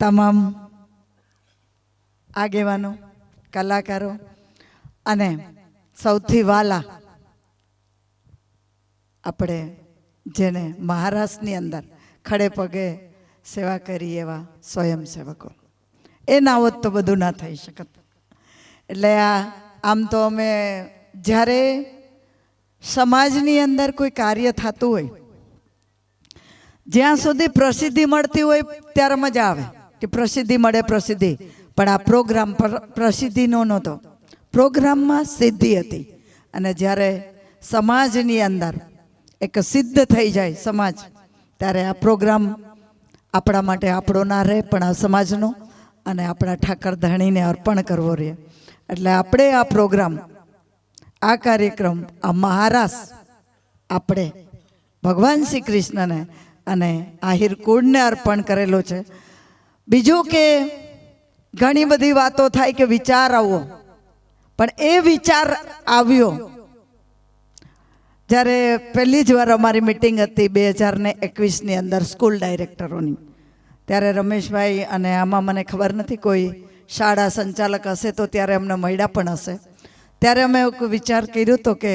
તમામ આગેવાનો, કલાકારો અને સૌથી વાલા આપણે જેને મહારાષ્ટ્રની અંદર ખડે પગે સેવા કરી એવા સ્વયંસેવકો. એ ના તો બધું ના થઈ શકત. એટલે આ, આમ તો અમે જ્યારે સમાજની અંદર કોઈ કાર્ય થતું હોય, જ્યાં સુધી પ્રસિદ્ધિ મળતી હોય, ત્યારે મજા આવે. કે પ્રસિદ્ધિ મળે પ્રસિદ્ધિ. પણ આ પ્રોગ્રામ પર- પ્રસિદ્ધિનો નહોતો. પ્રોગ્રામમાં સિદ્ધિ હતી. અને જ્યારે સમાજની અંદર એક સિદ્ધ થઈ જાય સમાજ, ત્યારે આ પ્રોગ્રામ આપણા માટે આપણો ના રહે, પણ આ સમાજનો અને આપણા ઠાકર ધણીને અર્પણ કરવો રહે. એટલે આપણે આ પ્રોગ્રામ, આ કાર્યક્રમ, આ મહારાસ આપણે ભગવાન શ્રી કૃષ્ણને અને આહિર કુળને અર્પણ કરેલો છે. બીજું કે ઘણી બધી વાતો થાય કે વિચાર આવવો પણ એ વિચાર આવ્યો. જ્યારે પહેલી જ વાર અમારી મિટિંગ હતી બે હજાર ને એકવીસની અંદર સ્કૂલ ડાયરેક્ટરોની. ત્યારે રમેશભાઈ અને આમાં મને ખબર નથી કોઈ શાળા સંચાલક હશે તો ત્યારે અમને મળ્યા પણ હશે. ત્યારે અમે વિચાર કર્યો હતો કે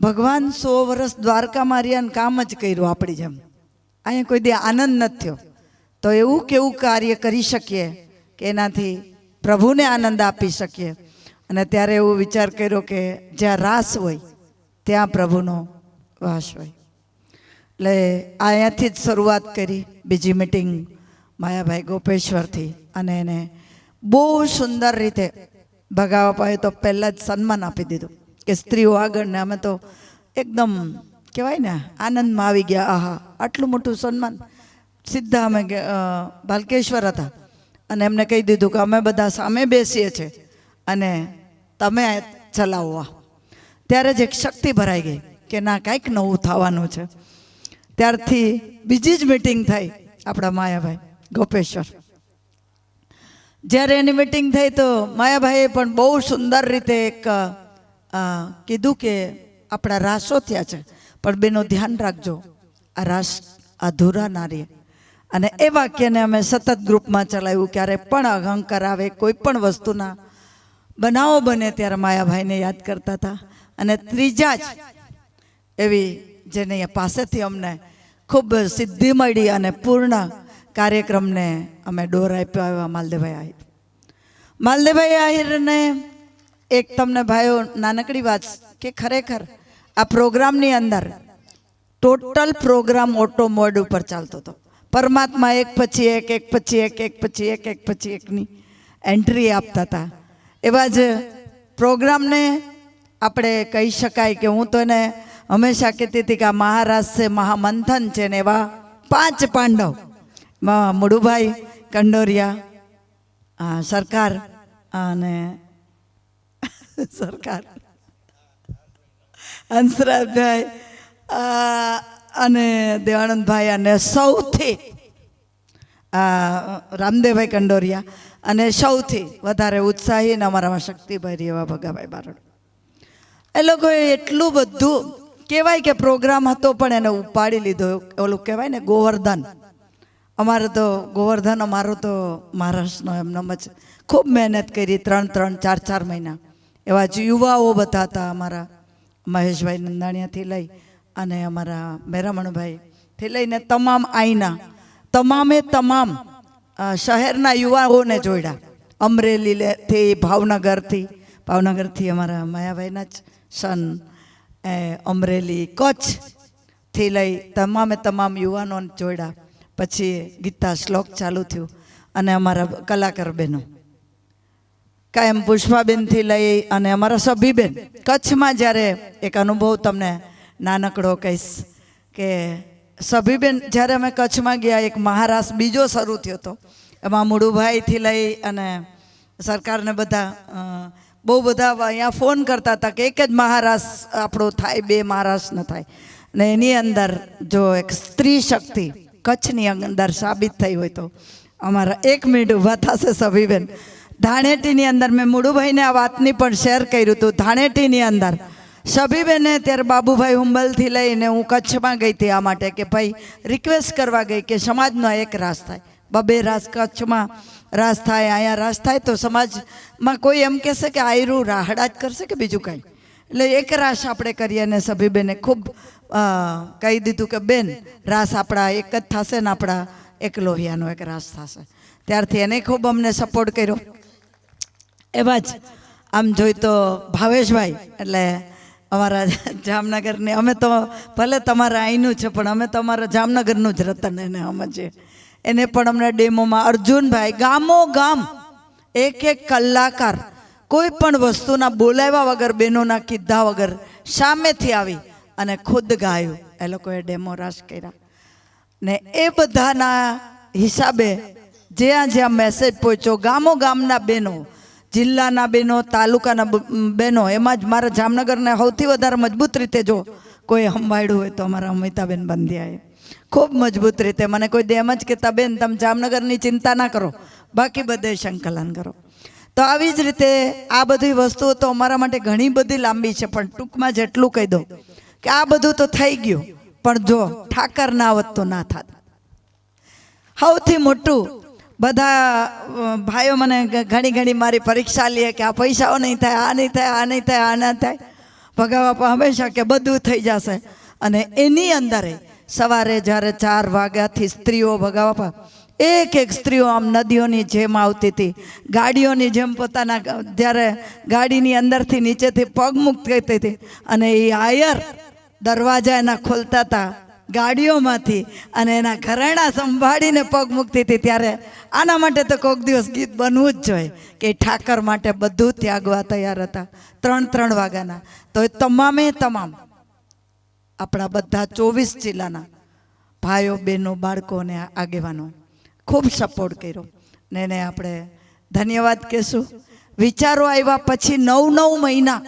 ભગવાન સો વર્ષ દ્વારકામાં રહ્યા કામ જ કર્યું આપણી જેમ. અહીંયા કોઈ દે આનંદ નથી થયો. તો એવું કેવું કાર્ય કરી શકીએ કે એનાથી પ્રભુને આનંદ આપી શકીએ? અને ત્યારે એવો વિચાર કર્યો કે જ્યાં રાસ હોય, ત્યાં પ્રભુનો વાસ હોય. એટલે અહીંયાથી જ શરૂઆત કરી બીજી મિટિંગ માયાભાઈ ગોપેશ્વરથી. અને એને બહુ સુંદર રીતે ભગાવાપાએ તો પહેલાં જ સન્માન આપી દીધું કે સ્ત્રીઓ આગળ ને અમે તો એકદમ કહેવાય ને આનંદમાં આવી ગયા. આહા, આટલું મોટું સન્માન. સીધા અમે બાલકેશ્વર હતા. અને એમને કહી દીધું કે અમે બધા સામે બેસીએ છીએ અને તમે ચલાવવા ત્યારે જ એક શક્તિ ભરાઈ ગઈ કે ના, કાંઈક નવું થવાનું છે. ત્યારથી બીજી જ મિટિંગ થઈ આપણા માયાભાઈ, ગોપેશ્વર. જ્યારે એની મિટિંગ થઈ તો માયાભાઈએ પણ બહુ સુંદર રીતે એક કીધું કે આપણા રાસો થયા છે. પણ બેનો ધ્યાન રાખજો, આ રાસ અધૂરા ના અને એ વાક્યને અમે સતત ગ્રુપમાં ચલાવ્યું. ક્યારે પણ અહંકાર આવે, કોઈ પણ વસ્તુના બનાવો બને ત્યારે માયાભાઈને યાદ કરતા હતા. અને ત્રીજા જ એવી જેને પાસેથી અમને ખૂબ સિદ્ધિ મળી અને પૂર્ણ કાર્યક્રમને અમે ડોર આપ્યો એવા માલદેભાઈ આહિર. માલદેભાઈ આહિરને એક તમને ભાઈઓ, નાનકડી વાત કે ખરેખર આ પ્રોગ્રામની અંદર ટોટલ પ્રોગ્રામ ઓટો મોડ ઉપર ચાલતો હતો. પરમાત્મા એક પછી એક એક પછી એક એક પછી એક એક પછી એકની એન્ટ્રી આપતા હતા. એવા જ પ્રોગ્રામને આપણે કહી શકાય કે હું તો એને હંમેશા કહેતી હતી કે આ મહારાષ્ટ્ર છે, મહામંથન છે ને એવા પાંચ પાંડવ. મુડુભાઈ કંડોરિયા, આ સરકાર, અને સરકાર. હંસરાજભાઈ અને દેવાનંદભાઈ અને સૌથી આ, રામદેવભાઈ કંડોરિયા અને સૌથી વધારે ઉત્સાહી અને અમારામાં શક્તિભાઈ એવા ભગાભાઈ બારડ. એ લોકોએ એટલું બધું કહેવાય કે પ્રોગ્રામ હતો પણ એને ઉપાડી લીધો. ઓલું કહેવાય ને ગોવર્ધન. અમારે તો ગોવર્ધન અમારો તો મહારાષ્ટ્રનો એમનેમ જ ખૂબ મહેનત કરી ત્રણ ત્રણ ચાર ચાર મહિના. એવા જ યુવાઓ બધા હતા અમારા મહેશભાઈ નંદાણીયાથી લઈ અને અમારા મેરામણભાઈથી લઈને તમામ આઈના તમામે તમામ શહેરના યુવાઓને જોડ્યા. અમરેલીથી ભાવનગરથી ભાવનગરથી અમારા માયાભાઈના જ સન એ, અમરેલી કચ્છથી લઈ તમામે તમામ યુવાનોને જોડ્યા. પછી ગીતા શ્લોક ચાલુ થયું અને અમારા કલાકાર બહેનો. કાયમ પુષ્પાબેનથી લઈ અને અમારા સભીબેન કચ્છમાં જ્યારે એક અનુભવ તમને નાનકડો કહીશ કે સભીબેન, જ્યારે અમે કચ્છમાં ગયા, એક મહારાસ બીજો શરૂ થયો હતો. એમાં મુડુભાઈથી લઈ અને સરકારને બધા બહુ બધા અહીંયા ફોન કરતા હતા કે એક જ મહારાસ આપણો થાય, બે મહારાસ ન થાય. ને એની અંદર જો એક સ્ત્રી શક્તિ કચ્છની અંદર સાબિત થઈ હોય તો અમારા એક મિનિટ ઊભા થશે સભીબેન. ધાણેટીની અંદર મેં મુડુભાઈને આ વાતની પણ શેર કર્યું હતું ધાણેટીની અંદર સભીબેને ત્યારે બાબુભાઈ હુંબલથી લઈને હું કચ્છમાં ગઈ હતી આ માટે કે ભાઈ રિક્વેસ્ટ કરવા ગઈ કે સમાજનો એક રાસ થાય. બબે રાસ કચ્છમાં રાસ થાય, અહીંયા રાસ થાય તો સમાજમાં કોઈ એમ કહેશે કે આયરું રાહડા જ કરશે કે બીજું કાંઈ? એટલે એક રાસ આપણે કરીએ અને સભીબેને ખૂબ કહી દીધું કે બેન રાસ આપણા એક જ થશે ને આપણા એક લોહિયાનો એક રાસ થશે. ત્યારથી એને ખૂબ અમને સપોર્ટ કર્યો. એવા જ આમ જોઈ તો ભાવેશભાઈ, એટલે અમારા જામનગરની, અમે તો ભલે તમારા અહીંનું છે, પણ અમે તો અમારા જામનગરનું જ રતન એને સમજીએ એને પણ અમને ડેમોમાં અર્જુનભાઈ, ગામો ગામ, એક એક કલાકાર, કોઈ પણ વસ્તુના બોલાવ્યા વગર, બહેનોના કીધા વગર સામેથી આવી અને ખુદ ગાયું. એ લોકોએ ડેમો રાસ કર્યા. ને એ બધાના હિસાબે જ્યાં જ્યાં મેસેજ પહોંચ્યો, ગામો ગામના બહેનો જિલ્લાના બહેનો તાલુકાના બહેનો એમાં જ મારા જામનગરને સૌથી વધારે મજબૂત રીતે જો કોઈ સંભાળ્યું હોય તો અમારા અમિતાબેન બંધિયાએ. ખૂબ મજબૂત રીતે, મને કોઈ દે એમ જ કહેતા, બેન, તમે જામનગરની ચિંતા ના કરો, બાકી બધે સંકલન કરો. તો આવી જ રીતે આ બધી વસ્તુઓ તો અમારા માટે ઘણી બધી લાંબી છે, પણ ટૂંકમાં જેટલું કહી દઉં કે આ બધું તો થઈ ગયું, પણ જો ઠાકર ના આવત તો ના થાત. સૌથી મોટું બધા ભાઈઓ મને ઘણી ઘણી મારી પરીક્ષા લે કે આ પૈસાઓ નહીં થાય, આ નહીં થાય, આ નહીં થાય, આ ના થાય. ભગાવા હંમેશા કે બધું થઈ જશે. અને એની અંદર સવારે જ્યારે ચાર વાગ્યાથી સ્ત્રીઓ ભગાવા એક એક સ્ત્રીઓ આમ નદીઓની જેમ આવતી હતી. ગાડીઓની જેમ પોતાના જ્યારે ગાડીની અંદરથી નીચેથી પગ મુક્ત કરતી હતી. અને એ આયર દરવાજા એના ખોલતા હતા. ગાડીઓમાંથી અને એના ઘરેણા સંભાળીને પગ મૂકતી હતી ત્યારે આના માટે તો કોઈક દિવસ ગીત બનવું જ જોઈએ કે ઠાકર માટે બધું ત્યાગવા તૈયાર હતા. ત્રણ ત્રણ વાગ્યાના. તો એ તમામે તમામ આપણા બધા ચોવીસ જિલ્લાના ભાઈઓ, બહેનો, બાળકોને આગેવાનો ખૂબ સપોર્ટ કર્યો. ને એને આપણે ધન્યવાદ કહેશું. વિચારો આવ્યા પછી નવ નવ મહિના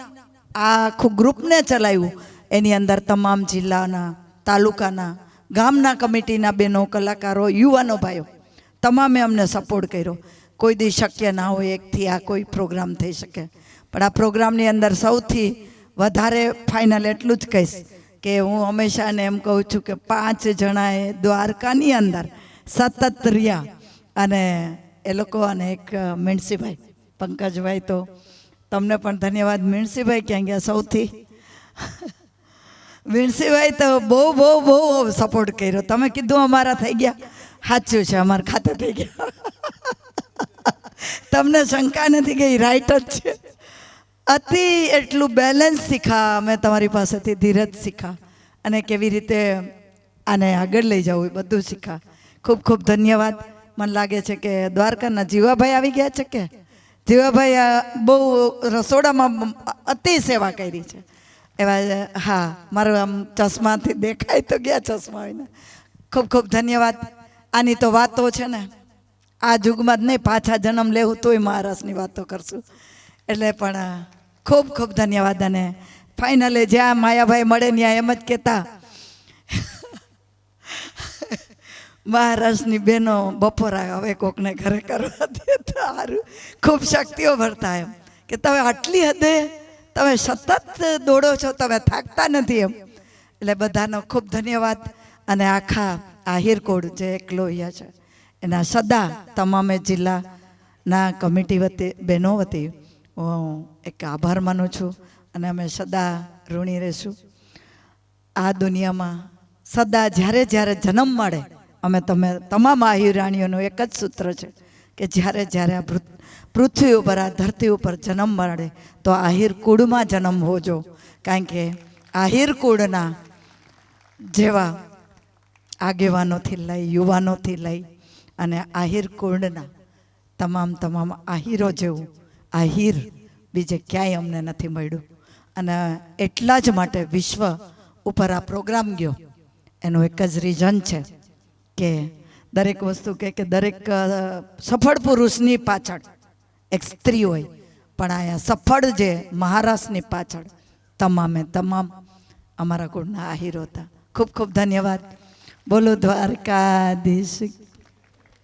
આ આખું ગ્રુપને ચલાવ્યું. એની અંદર તમામ જિલ્લાના તાલુકાના, ગામના કમિટીના બહેનો કલાકારો, યુવાનો ભાઈઓ, તમામે અમને સપોર્ટ કર્યો. કોઈ દી શક્ય ના હોય, એકથી આ કોઈ પ્રોગ્રામ થઈ શકે. પણ આ પ્રોગ્રામની અંદર સૌથી વધારે ફાઇનલ એટલું જ કહીશ કે હું હંમેશાને એમ કહું છું કે પાંચ જણાએ દ્વારકાની અંદર સતત રહ્યા અને એ લોકો અને એક મીણસીભાઈ, પંકજભાઈ તો, તમને પણ ધન્યવાદ. મીણસીભાઈ ક્યાં ગયા? સૌથી? વીણસીભાઈ તો બહુ બહુ બહુ સપોર્ટ કર્યો. તમે કીધું અમારા થઈ ગયા. સાચું છે, અમારા ખાતા થઈ ગયા. તમને શંકા નથી ગઈ રાઈટ જ છે? અતિ એટલું બેલેન્સ શીખા. અમે તમારી પાસેથી ધીરજ શીખા. અને કેવી રીતે આને આગળ લઈ જવું એ બધું શીખા. ખૂબ ખૂબ ધન્યવાદ. મને લાગે છે કે દ્વારકાના જીવાભાઈ આવી ગયા છે કે? જીવાભાઈ બહુ રસોડામાં અતિ સેવા કરી છે. એવા, હા, મારું આમ ચશ્માથી દેખાય તો ગયા ચશ્મા આવીને ખૂબ ખૂબ ધન્યવાદ. આની તો વાતો છે ને, આ જુગમાં જ નહીં, પાછા જન્મ લેવું તોય મહારાષ્ટ્રની વાતો કરશું. એટલે પણ ખૂબ ખૂબ ધન્યવાદ અને ફાઇનલે જ્યાં માયાભાઈ મળે ત્યાં એમ જ કહેતા મહારાષ્ટ્રની બહેનો બપોરા હવે કોકને ઘરે કરવા દે તો સારું. ખૂબ શક્તિઓ ભરતા એમ. કે તમે આટલી હદે તમે સતત દોડો છો, તમે થાકતા નથી એમ. એટલે બધાનો ખૂબ ધન્યવાદ. અને આખા આહિરકોડ જે એક લોહિયા છે, એના સદા તમામે જિલ્લાના કમિટી વતી, બહેનો વતી હું એક આભાર માનું છું અને અમે સદા ઋણી રહીશું. આ દુનિયામાં સદા જ્યારે જ્યારે જન્મ મળે, અમે તમે તમામ આહિરાણીઓનું એક જ સૂત્ર છે. કે જ્યારે જ્યારે આ પૃથ્વી ઉપર, આ ધરતી ઉપર જન્મ મળે, તો આહિર કુળમાં જન્મ હોજો. કારણ કે આહિર કુળના જેવા આગેવાનોથી લઈ, યુવાનોથી લઈ અને આહિર કુળના તમામ તમામ આહિરો જેવું આહિર બીજે ક્યાંય અમને નથી મળ્યું. અને એટલા જ માટે વિશ્વ ઉપર આ પ્રોગ્રામ ગયો. એનું એક જ રીઝન છે કે દરેક વસ્તુ કે કે દરેક સફળ પુરુષની પાછળ. એક સ્ત્રી હોય, પણ અહીંયા સફળ જે મહારાષ્ટ્રની પાછળ, તમામે તમામ અમારા કુળના આહીરો હતા. ખૂબ ખૂબ ધન્યવાદ. બોલો દ્વારકાધીશ.